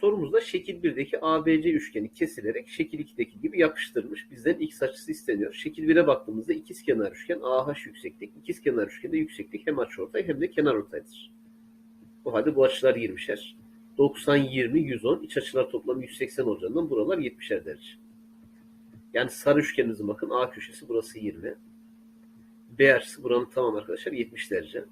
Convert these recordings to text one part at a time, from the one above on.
Sorumuzda şekil 1'deki ABC üçgeni kesilerek şekil 2'deki gibi yapıştırılmış. Bizden x açısı isteniyor. Şekil 1'e baktığımızda ikizkenar üçgen AH yükseklik. İkizkenar üçgende yükseklik hem açıortay hem de kenar ortaydır. O halde bu açılar 20'şer. 90, 20, 110. İç açılar toplamı 180 olacağından buralar 70'er derece. Yani sarı üçgenimize bakın. A köşesi burası 20. B açısı buranın tamam arkadaşlar 70 derece.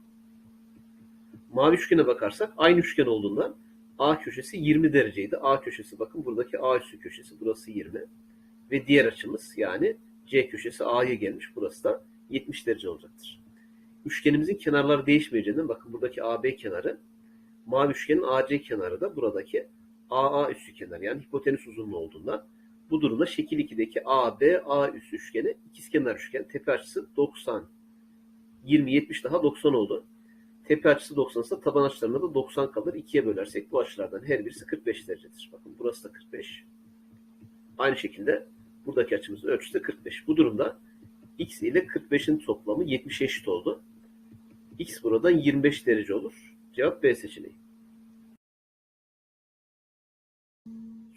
Mavi üçgene bakarsak aynı üçgen olduğundan A köşesi 20 dereceydi. A köşesi bakın buradaki A üssü köşesi burası 20. Ve diğer açımız yani C köşesi A'ya gelmiş. Burası da 70 derece olacaktır. Üçgenimizin kenarları değişmeyeceğinden bakın buradaki AB kenarı mavi üçgenin AC kenarı da buradaki AA üssü kenar yani hipotenüs uzunluğu olduğundan bu durumda şekil 2'deki AB A üssü üçgeni ikizkenar üçgen tepe açısı 90 20 70 daha 90 oldu. Tepe açısı 90 ise taban açılarında da 90 kalır. 2'ye bölersek bu açılardan her birisi 45 derecedir. Bakın burası da 45. Aynı şekilde buradaki açımızın ölçüsü de 45. Bu durumda x ile 45'in toplamı 70 eşit oldu. x buradan 25 derece olur. Cevap B seçeneği.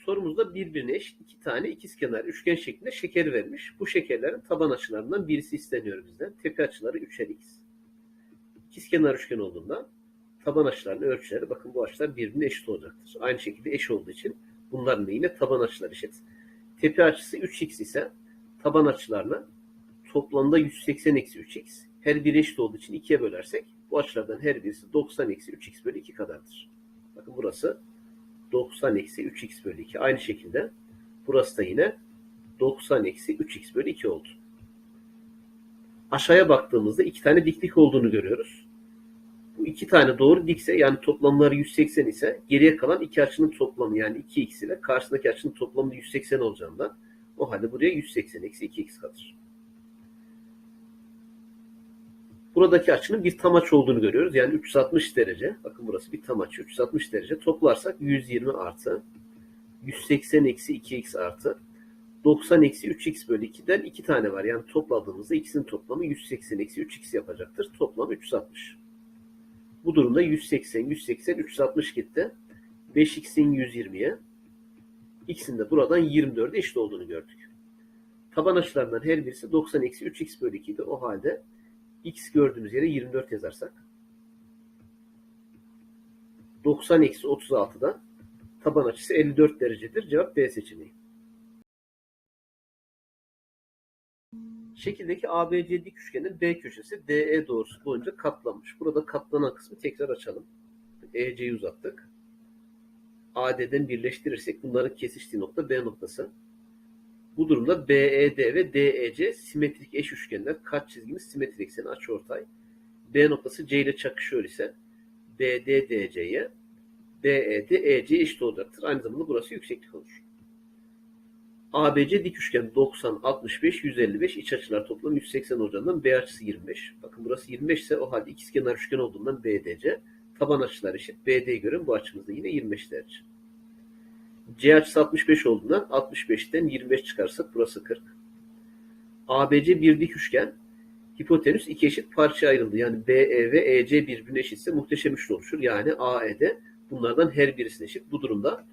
Sorumuzda birbirine eşit iki tane ikizkenar üçgen şeklinde şeker vermiş. Bu şekerlerin taban açılarından birisi isteniyor bizden. Tepe açıları 3'er x. İkizkenar üçgen olduğundan taban açılarının ölçüleri bakın bu açılar birbirine eşit olacaktır. Aynı şekilde eş olduğu için bunların da yine taban açıları eşit. Tepe açısı 3x ise taban açılarına toplamda 180 eksi 3x. Her biri eşit olduğu için 2'ye bölersek bu açılardan her birisi 90 eksi 3x bölü 2 kadardır. Bakın burası 90 eksi 3x bölü 2. Aynı şekilde burası da yine 90 eksi 3x bölü 2 oldu. Aşağıya baktığımızda iki tane diklik olduğunu görüyoruz. Bu iki tane doğru dikse yani toplamları 180 ise geriye kalan iki açının toplamı yani 2x ile karşısındaki açının toplamı 180 olacağından o halde buraya 180 eksi 2x kalır. Buradaki açının bir tam açı olduğunu görüyoruz. Yani 360 derece. Bakın burası bir tam açı. 360 derece. Toplarsak 120 artı 180 eksi 2x artı 90 eksi 3x bölü 2'den 2 tane var. Yani topladığımızda ikisinin toplamı 180 eksi 3x yapacaktır. Toplam 360. Bu durumda 180, 180, 360 gitti. 5x'in 120'ye. x'in de buradan 24'e eşit olduğunu gördük. Taban açılarından her birisi 90 eksi 3x bölü 2 idi. O halde x gördüğümüz yere 24 yazarsak 90 eksi 36'da taban açısı 54 derecedir. Cevap B seçeneği. Şekildeki ABC dik üçgenin B köşesi DE doğrusu boyunca katlanmış. Burada katlanan kısmı tekrar açalım. EC'yi uzattık. AD'den birleştirirsek bunların kesiştiği nokta B noktası. Bu durumda BED ve DEC simetrik eş üçgenler. Kaç çizgimiz simetrik ekseni açıortay. B noktası C ile çakışıyor ise BD DC'ye BED EC eşit olacaktır. Aynı zamanda burası yükseklik olur. ABC dik üçgen 90, 65, 155 iç açılar toplam 180 olacağından B açısı 25. Bakın burası 25 ise o halde ikizkenar üçgen olduğundan BDC taban açılar eşit. BD'ye göre bu açımız da yine 25 derece. C açısı 65 olduğundan 65'ten 25 çıkarsak burası 40. ABC bir dik üçgen. Hipotenüs iki eşit parçaya ayrıldı. Yani BE ve EC birbirine eşitse muhteşem üçlü oluşur. Yani AED bunlardan her birisine eşit. Bu durumda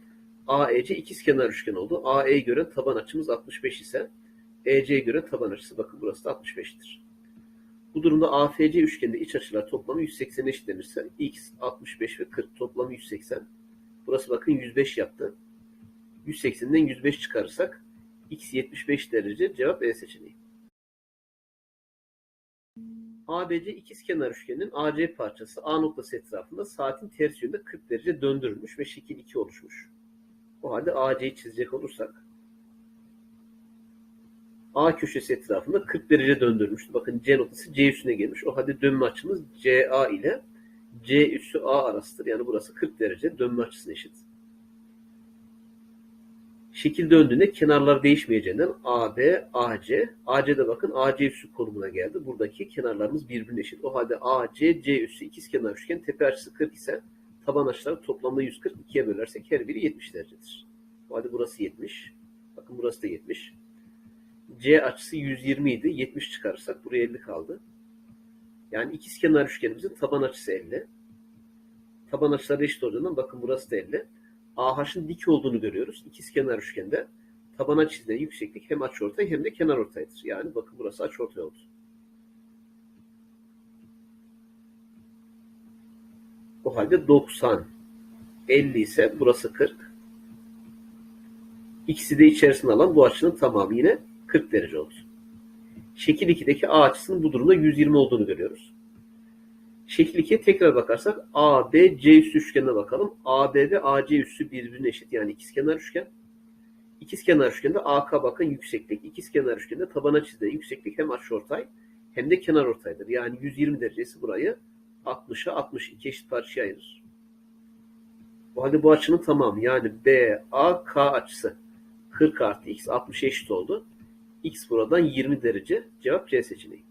AEC ikizkenar üçgen oldu. AE'ye göre taban açımız 65 ise EC'ye göre taban açısı bakın burası da 65'tir. Bu durumda AFC üçgeninde iç açılar toplamı 180 eşitlenirse x 65 ve 40 toplamı 180. Burası bakın 105 yaptı. 180'den 105 çıkarırsak x 75 derece cevap E seçeneği. ABC ikizkenar üçgenin AC parçası A noktası etrafında saatin ters yönünde 40 derece döndürülmüş ve şekil 2 oluşmuş. O halde AC'yi çizecek olursak A köşesi etrafında 40 derece döndürmüştü. Bakın C noktası C üstüne gelmiş. O halde dönme açımız CA ile C üssü A arasıdır. Yani burası 40 derece dönme açısına eşit. Şekil döndüğünde kenarlar değişmeyeceğinden AB, AC, AC'de bakın AC üssü konumuna geldi. Buradaki kenarlarımız birbirine eşit. O halde AC, C üssü ikizkenar üçgen tepe açısı 40 ise taban açıları toplamda 140 ikiye bölersek her biri 70 derecedir. O halde burası 70. Bakın burası da 70. C açısı 120 idi. 70 çıkarırsak buraya 50 kaldı. Yani ikizkenar üçgenimizin taban açısı 50. Taban açıları eşit olduğundan bakın burası da 50. AH'ın dik olduğunu görüyoruz. İkizkenar üçgende tabana çizilen yükseklik hem açıortay hem de kenarortaydır. Yani bakın burası açıortay oldu. O halde 90 50 ise burası 40. İkisi de içerisine alan bu açının tamamı yine 40 derece oldu. Şekil 2'deki A açısının bu durumda 120 olduğunu görüyoruz. Şekil 2'ye tekrar bakarsak ABC üssü üçgenine bakalım. AB ve AC üssü birbirine eşit yani ikizkenar üçgen. İkizkenar üçgende AK bakın yükseklik. İkizkenar üçgende tabana çizilen yükseklik hem açıortay hem de kenarortaydır. Yani 120 derecesi burayı 60'a 62 eşit parçaya ayırır. O halde bu açının tamamı yani BAK açısı 40 artı x 60 eşit oldu. X buradan 20 derece. Cevap C seçeneği.